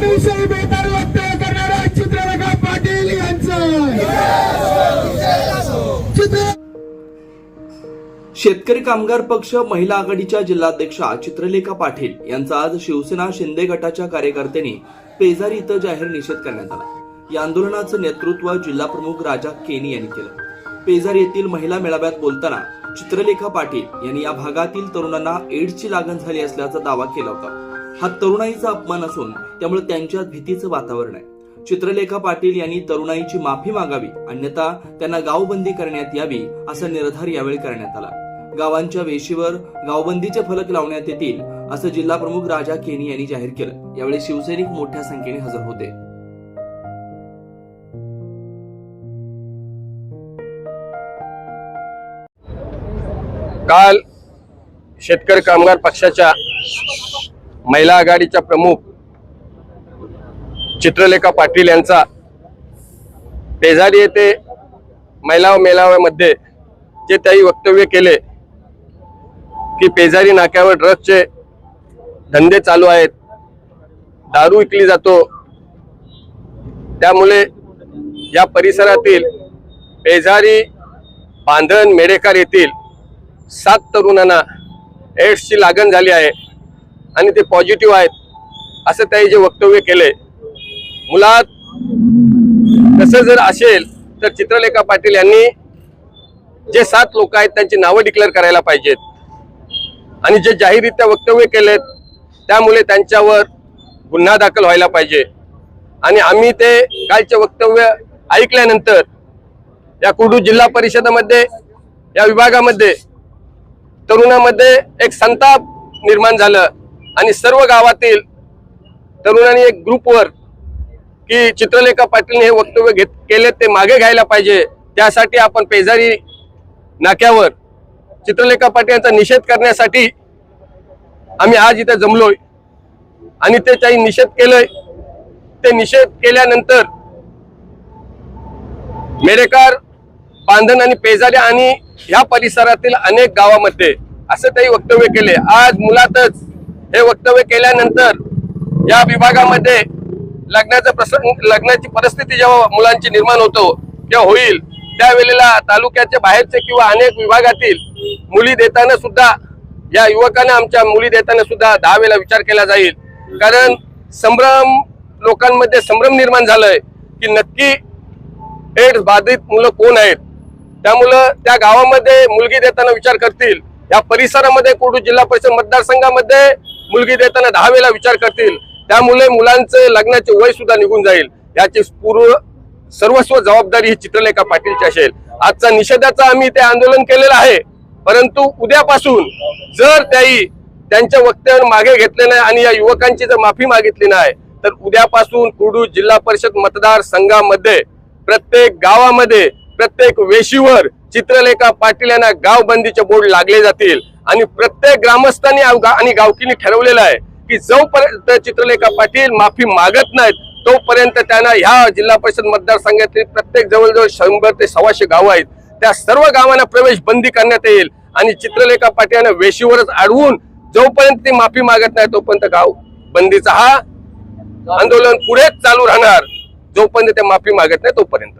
महिलांविषयी बेकार वक्तव्य करणारा चित्रलेखा पाटील यांचं. चित्र शेतकरी कामगार पक्ष महिला आघाडीच्या जिल्हाध्यक्षा चित्रलेखा पाटील यांचा आज शिवसेना शिंदे गटाच्या कार्यकर्त्यांनी पेजारी इथं जाहीर निषेध करण्यात आला. या आंदोलनाचं नेतृत्व जिल्हा प्रमुख राजा केनी यांनी केलं. पेजारी येथील महिला मेळाव्यात बोलताना चित्रलेखा पाटील यांनी या भागातील तरुणांना एड्सची लागण झाली असल्याचा दावा केला होता. हा तरुणाईचा अपमान असून त्यामुळे त्यांच्यात भीतीचं वातावरण आहे. चित्रलेखा पाटील यांनी तरुणाईची माफी मागावी अन्यथा त्यांना गावबंदी करण्यात यावी असा निर्धार यावेळी करण्यात आला. गावांच्या वेशीवर गावबंदीचे फलक लावण्यात येतील असं जिल्हा प्रमुख राजा केनी यांनी जाहीर केलं. यावेळी शिवसैनिक मोठ्या संख्येने हजर होते. काल शेतकरी कामगार पक्षाच्या महिला आघाडीच्या प्रमुख चित्रलेखा पाटील यांचा पेजारी येथे महिला मेळाव्यामध्ये जे काही वक्तव्य केले की पेजारी नाक्यावर ड्रग्सचे धंदे चालू आहेत दारू विकली जातो. त्यामुळे या परिसरातील पेजारी बांधण मेडेकर येथील सात तरुणांना एड्सची लागण झाली आहे. आणि ते पॉझिटिव्ह आहेत असं त्यांनी जे वक्तव्य केले. मुलात तसं जर असेल तर चित्रलेखा पाटील यांनी जे सात लोक आहेत त्यांची नावं डिक्लेअर करायला पाहिजेत. आणि जे जाहीररित्या वक्तव्य केलेत त्यामुळे त्यांच्यावर गुन्हा दाखल व्हायला पाहिजे. आणि आम्ही ते कालचे वक्तव्य ऐकल्यानंतर या कुडू जिल्हा परिषदेमध्ये या विभागामध्ये तरुणामध्ये एक संताप निर्माण झालं. आणि सर्व गावातील तरुणांनी एक ग्रुपवर की चित्रलेखा पाटीलने हे वक्तव्य घेत केले ते मागे घ्यायला पाहिजे. त्यासाठी आपण पेजारी नाक्यावर चित्रलेखा पाटील यांचा निषेध करण्यासाठी आम्ही आज इथे जमलोय. आणि ते त्याही निषेध केलंय. ते निषेध केल्यानंतर मेरेकार बांधण आणि पेजारी आणि ह्या परिसरातील अनेक गावामध्ये असं काही वक्तव्य केले आज मुलातच हे वक्तव्य केल्यानंतर या विभागामध्ये लग्नाचं प्रसंग लग्नाची परिस्थिती जेव्हा मुलांची निर्माण होतो तेव्हा होईल. त्यावेळेला तालुक्याच्या बाहेरचे किंवा अनेक विभागातील मुली देताना सुद्धा या युवकांना आमच्या मुली देताना सुद्धा दहा वेळेला विचार केला जाईल. कारण संभ्रम लोकांमध्ये संभ्रम निर्माण झालाय की नक्की एड्स बाधित मुलं कोण आहेत? त्यामुळं त्या गावामध्ये मुलगी देताना विचार करतील. या परिसरामध्ये कोडू जिल्हा परिषद मतदारसंघामध्ये मुलगी देताना दहा वेळेला विचार करतील. त्यामुळे मुलांचं लग्नाचे वय सुद्धा निघून जाईल. याची पूर्व सर्वस्व जबाबदारी ही चित्रलेखा पाटीलची असेल. आजचा निषेधाचा आम्ही ते आंदोलन केलेलं आहे. परंतु उद्यापासून जर त्याही त्यांच्या वक्त्यावर मागे घेतले नाही आणि या युवकांची जर माफी मागितली नाही तर उद्यापासून कुडू जिल्हा परिषद मतदार संघामध्ये प्रत्येक गावामध्ये प्रत्येक वेशीवर चित्रलेखा पाटील यांना गाव बंदीचे बोर्ड लागले जातील. आणि प्रत्येक ग्रामस्थांनी गा- आणि गावकीने ठरवलेलं आहे की जोपर्यंत चित्रलेखा पाटील माफी मागत नाहीत तोपर्यंत त्यांना ह्या जिल्हा परिषद मतदारसंघातील प्रत्येक जवळजवळ शंभर ते सव्वाशे गावं आहेत. त्या सर्व गावांना प्रवेश बंदी करण्यात येईल आणि चित्रलेखा पाटील यांना वेशीवरच अडवून जोपर्यंत ती माफी मागत नाही तोपर्यंत गाव बंदीचा हा आंदोलन पुढेच चालू राहणार. जोपर्यंत ते माफी मागत नाही तोपर्यंत.